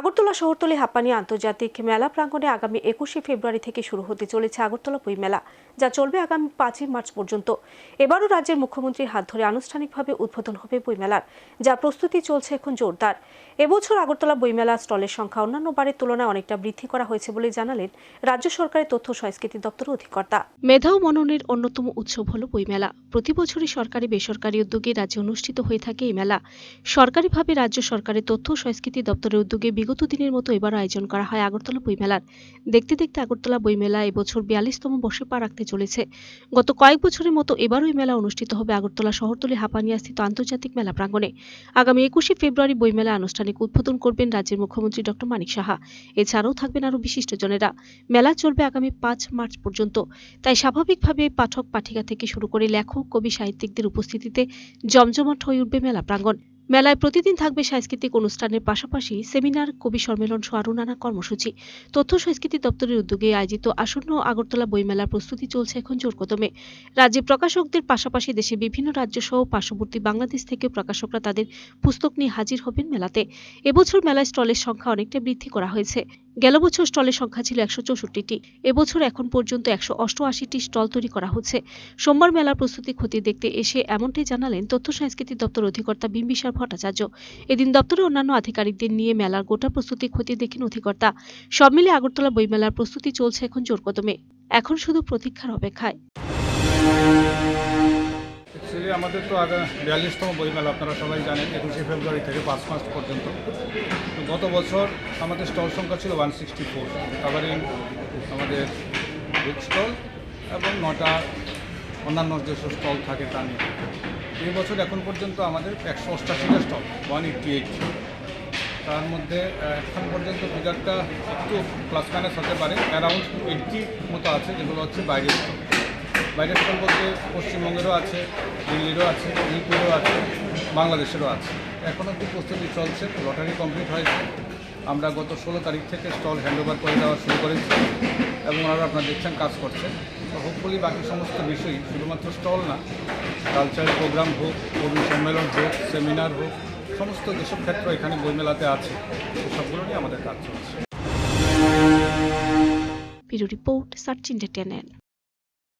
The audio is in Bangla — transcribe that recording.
আগরতলা শহরতলি হাপ্পানি আন্তর্জাতিক মেলা প্রাঙ্গণে আগামী একুশে ফেব্রুয়ারি থেকে শুরু হতে চলেছে আগরতলা বই মেলা, যা চলবে আগামী পাঁচই মার্চ পর্যন্ত। এবারও রাজ্যের মুখ্যমন্ত্রীর হাত ধরে আনুষ্ঠানিকভাবে উদ্বোধন হবে বইমেলার যা প্রস্তুতি চলছে এখন জোরদার। এবছর আগরতলা বইমেলা স্টলের সংখ্যা অন্যান্য বারের তুলনায় অনেকটা বৃদ্ধি করা হয়েছে বলে জানালেন রাজ্য সরকারের তথ্য সংস্কৃতি দপ্তরের অধিকর্তা। মেধা ও মননের অন্যতম উৎসব হল বইমেলা প্রতি বছরই সরকারি, বেসরকারি উদ্যোগে রাজ্যে অনুষ্ঠিত হয়ে থাকে এই মেলা। সরকারিভাবে রাজ্য সরকারের তথ্য সংস্কৃতি দপ্তরের উদ্যোগে বিগত দিনের মতো এবার আয়োজন করা হয় আগরতলা বইমেলার। দেখতে দেখতে আগরতলা বইমেলা এবছর বিয়াল্লিশতম বর্ষে পা রাখতে চলেছে। গত কয়েক বছরের মতো এবারও এই মেলা অনুষ্ঠিত হবে আগরতলা শহরতলি হাপানিয়া স্থিত আন্তর্জাতিক মেলা প্রাঙ্গণে। আগামী একুশে ফেব্রুয়ারি বইমেলা আনুষ্ঠানিক উদ্বোধন করবেন রাজ্যের মুখ্যমন্ত্রী ডক্টর মানিক সাহা। এছাড়াও থাকবেন আরও বিশিষ্টজনেরা। মেলা চলবে আগামী পাঁচ মার্চ পর্যন্ত। তাই স্বাভাবিকভাবে পাঠক পাঠিকা থেকে শুরু করে লেখক, কবি, সাহিত্যিকদের উপস্থিতিতে জমজমাট হয়ে উঠবে মেলা প্রাঙ্গণ। মেলায় প্রতিদিন থাকবে সাংস্কৃতিক অনুষ্ঠানের পাশাপাশি সেমিনার, কবি সম্মেলন সহ আরও নানা কর্মসূচি। তথ্য সংস্কৃতি দপ্তরের উদ্যোগে আয়োজিত আসন্ন আগরতলা বইমেলার প্রস্তুতি চলছে এখন জোর কদমে রাজ্যে প্রকাশকদের পাশাপাশি দেশে বিভিন্ন রাজ্য সহ পার্শ্ববর্তী বাংলাদেশ থেকে প্রকাশকরা তাদের পুস্তক নিয়ে হাজির হবেন মেলাতে। এবছর মেলায় স্টলের সংখ্যা অনেকটা বৃদ্ধি করা হয়েছে। গেল বছর স্টলের সংখ্যা ছিল একশো চৌষট্টিটি, এবছর এখন পর্যন্ত একশো অষ্টআশিটি স্টল তৈরি করা হচ্ছে। সোমবার মেলার প্রস্তুতি খতিয়ে দেখতে এসে এমনটাই জানালেন তথ্য সংস্কৃতি দপ্তর অধিকর্তা বিম্বিসার ভট্টাচার্য। এদিন দপ্তরের অন্যান্য আধিকারিকদের নিয়ে মেলার গোটা প্রস্তুতি খতিয়ে দেখেন অধিকর্তা। সব মিলে আগরতলা বইমেলার প্রস্তুতি চলছে এখন জোর কদমে এখন শুধু প্রতীক্ষার অপেক্ষায়। আমাদের তো আগে বিয়াল্লিশতম বইমেলা, আপনারা সবাই জানেন, একুশে ফেব্রুয়ারি থেকে পাঁচ মার্চ পর্যন্ত। তো গত বছর আমাদের স্টল সংখ্যা ছিল ওয়ান সিক্সটি ফোর কাভারিং আমাদের বুক স্টল এবং নটা অন্যান্য যেসব স্টল থাকে তা নিয়ে। এই বছর এখন পর্যন্ত আমাদের একশো অষ্টাশিটা স্টল ওয়ান এইটটি এইট তার মধ্যে এখন পর্যন্ত ফিগারটা একটু প্লাস মাইনাস হতে পারে অ্যারাউন্ড এইটটি মতো আছে, যেগুলো হচ্ছে বাইরের স্টল। বাইরের স্টল বলতে পশ্চিমবঙ্গেরও আছে, দিল্লিরও আছে, ইউপিরও আছে, বাংলাদেশেরও আছে। এখন অব্দি প্রস্তুতি চলছে, লটারি কমপ্লিট হয়েছে। আমরা গত ষোলো তারিখ থেকে স্টল হ্যান্ডওভার করে দেওয়া শুরু করেছি এবং ওনারা আপনারা দেখছেন কাজ করছেন তো হোপফুলি বাকি সমস্ত বিষয়ই, শুধুমাত্র স্টল না কালচারাল প্রোগ্রাম হোক কবি সম্মেলন হোক সেমিনার হোক, সমস্ত যেসব ক্ষেত্র এখানে বইমেলাতে আছে সবগুলো নিয়ে আমাদের কাজ চলছে।